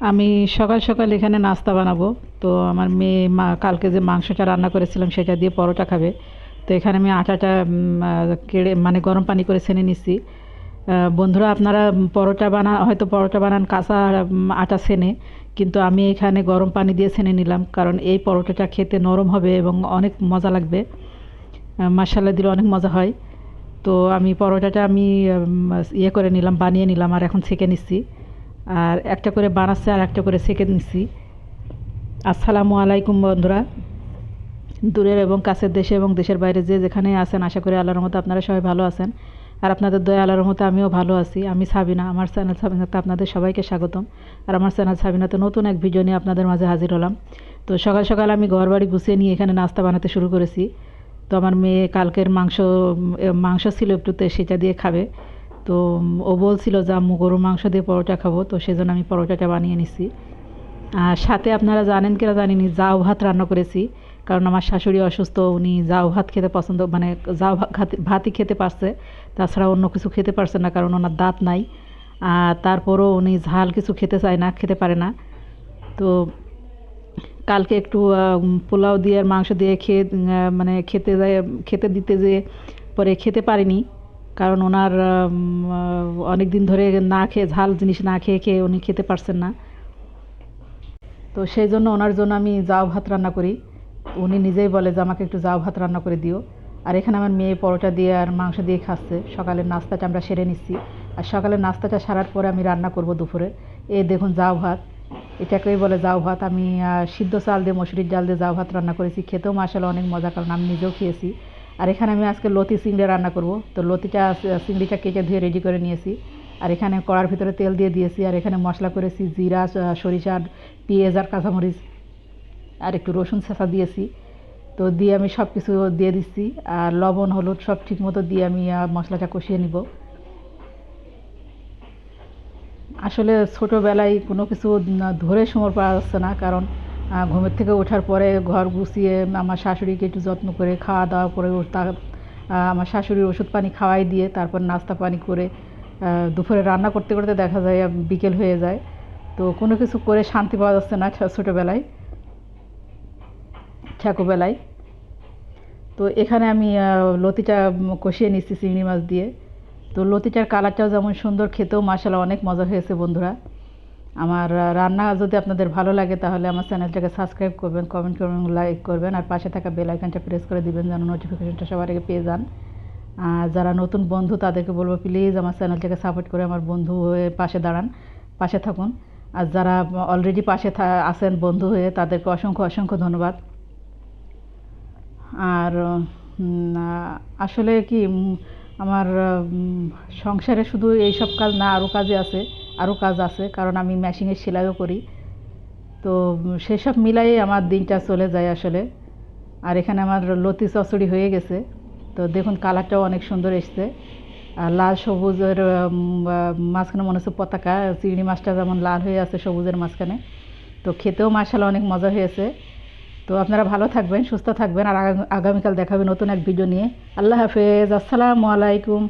আমি সকাল সকাল এখানে নাস্তা বানাবো। তো আমার মেয়ে মা, কালকে যে মাংসটা রান্না করেছিলাম সেটা দিয়ে পরোটা খাবে। তো এখানে আমি আটাটা কেড়ে মানে গরম পানি করে ছেনে নিচ্ছি বন্ধুরা, আপনারা পরোটা বানা, হয়তো পরোটা বানান, কাঁচা আটা ছেনে, কিন্তু আমি এখানে গরম পানি দিয়ে ছেনে নিলাম, কারণ এই পরোটাটা খেতে নরম হবে এবং অনেক মজা লাগবে। মশালা দিলে অনেক মজা হয়। তো আমি পরোটাটা আমি ইয়ে করে নিলাম, বানিয়ে নিলাম, আর এখন ছেঁকে নিচ্ছি আর একটা করে বানাচ্ছে আর একটা করে সেঁকে নিচ্ছি আসসালামু আলাইকুম বন্ধুরা। দূরের এবং কাছের দেশে এবং দেশের বাইরে যে যেখানে আছেন, আশা করি আল্লাহর মতো আপনারা সবাই ভালো আছেন। আর আপনাদের দয়া আল্লাহর মতো আমিও ভালো আছি। আমি সাবিনা, আমার চ্যানেল সাবিনাতে আপনাদের সবাইকে স্বাগতম। আর আমার চ্যানেল সাবিনাতে নতুন এক ভিডিও নিয়ে আপনাদের মাঝে হাজির হলাম। তো সকাল সকাল আমি ঘর বাড়ি গুছিয়ে নিয়ে এখানে নাস্তা বানাতে শুরু করেছি। তো আমার মেয়ে কালকের মাংস মাংস ছিল একটুতে, সেটা দিয়ে খাবে। তো ও বলছিল যে, আম্মু, গরুর মাংস দিয়ে পরোটা খাব। তো সেজন্য আমি পরোটাটা বানিয়ে নিছি। আর সাথে আপনারা জানেন কিনা জানিনি জাউ ভাত রান্না করেছি। কারণ আমার শাশুড়ি অসুস্থ, উনি জাউ ভাত খেতে পছন্দ মানে জাউ ভাতই খেতে পারছে। তাছাড়া অন্য কিছু খেতে পারছে না, কারণ ওনার দাঁত নাই। আর তারপরও উনি ঝাল কিছু খেতে চায় না, খেতে পারে না। তো কালকে একটু পোলাও দিয়ে আর মাংস দিয়ে খেয়ে মানে খেতে যায়, খেতে দিতে যে পরে খেতে পারিনি। কারণ ওনার অনেক দিন ধরে না খেয়ে, ঝাল জিনিস না খেয়ে খেয়ে উনি খেতে পারছেন না। তো সেই জন্য ওনার জন্য আমি জাউ ভাত রান্না করি। উনি নিজেই বলে যে আমাকে একটু জাউ ভাত রান্না করে দিও। আর এখানে আমার মেয়ে পরোটা দিয়ে আর মাংস দিয়ে খাচ্ছে। সকালের নাস্তাটা আমরা সেরে নিচ্ছি। আর সকালের নাস্তাটা সারার পরে আমি রান্না করব দুপুরে। এ দেখুন জাউ ভাত। এটাকেই বলে জাউ ভাত। আমি সিদ্ধ চাল দিয়ে, মসুরির ডাল দিয়ে জাউ ভাত রান্না করেছি। খেতেও মাসালে অনেক মজা কারণ আমি নিজেও খেয়েছি। আর এখানে আমি আজকে লতি চিংড়ি রান্না করব। তো লতিটা চিংড়িটা কেটে ধুয়ে রেডি করে নিয়েছি। আর এখানে কড়ার ভিতরে তেল দিয়ে দিয়েছি। আর এখানে মশলা করেছি জিরা সরিষা, পেঁয়াজ আর কাঁচামরিচ। আর একটু রসুন ছেঁচা দিয়েছি। তো দিয়ে আমি সব কিছু দিয়ে দিচ্ছি। আর লবণ, হলুদ সব ঠিক মতো দিয়ে আমি মশলাটা কষিয়ে নিব। আসলে ছোটোবেলায় কোনো কিছু ধরে সময় পাওয়া যাচ্ছে না। কারণ ঘুমের থেকে ওঠার পরে ঘর গুছিয়ে আমার শাশুড়িকে একটু যত্ন করে খাওয়া দাওয়া করে ও তা আমার শাশুড়ির ওষুধ পানি খাওয়াই দিয়ে তারপর নাস্তা পানি করে দুপুরে রান্না করতে করতে দেখা যায় বিকেল হয়ে যায়। তো কোনো কিছু করে শান্তি পাওয়া যাচ্ছে না ছোটোবেলায় ঠাকুরবেলায় তো এখানে আমি লতিটা কষিয়ে নিচ্ছি চিংড়ি মাছ দিয়ে। তো লতিটার কালারটাও যেমন সুন্দর, খেতেও মাসালা অনেক মজা হয়েছে বন্ধুরা। আমার রান্না যদি আপনাদের ভালো লাগে তাহলে আমার চ্যানেলটাকে সাবস্ক্রাইব করবেন কমেন্ট করবেন লাইক করবেন, আর পাশে থাকা বেল আইকনটা প্রেস করে দিবেন যেন নোটিফিকেশনটা সবার আগে পেয়ে যান। আর যারা নতুন বন্ধু তাদেরকে বলব প্লিজ আমার চ্যানেলটাকে সাপোর্ট করে আমার বন্ধু হয়ে পাশে দাঁড়ান, পাশে থাকুন। আর যারা অলরেডি পাশে আছেন বন্ধু হয়ে তাদেরকে অসংখ্য অসংখ্য ধন্যবাদ। আর আসলে কি আমার সংসারে শুধু এই সব কাজ না আরও কাজে আছে আরও কাজ আছে, কারণ আমি মেশিনের সেলাইও করি। তো সেসব মিলাই আমার দিনটা চলে যায় আসলে। আর এখানে আমার লতি চচড়ি হয়ে গেছে। তো দেখুন কালারটাও অনেক সুন্দর এসছে। আর লাল সবুজের মাঝখানে মনে হচ্ছে পতাকা, চিংড়ি মাছটা যেমন লাল হয়ে আছে সবুজের মাঝখানে। তো খেতেও মাসালা অনেক মজা হয়েছে। তো আপনারা ভালো থাকবেন, সুস্থ থাকবেন, আর আগা- আগামীকাল দেখাবে নতুন এক ভিডিও নিয়ে। আল্লাহ হাফেজ, আসসালামু আলাইকুম।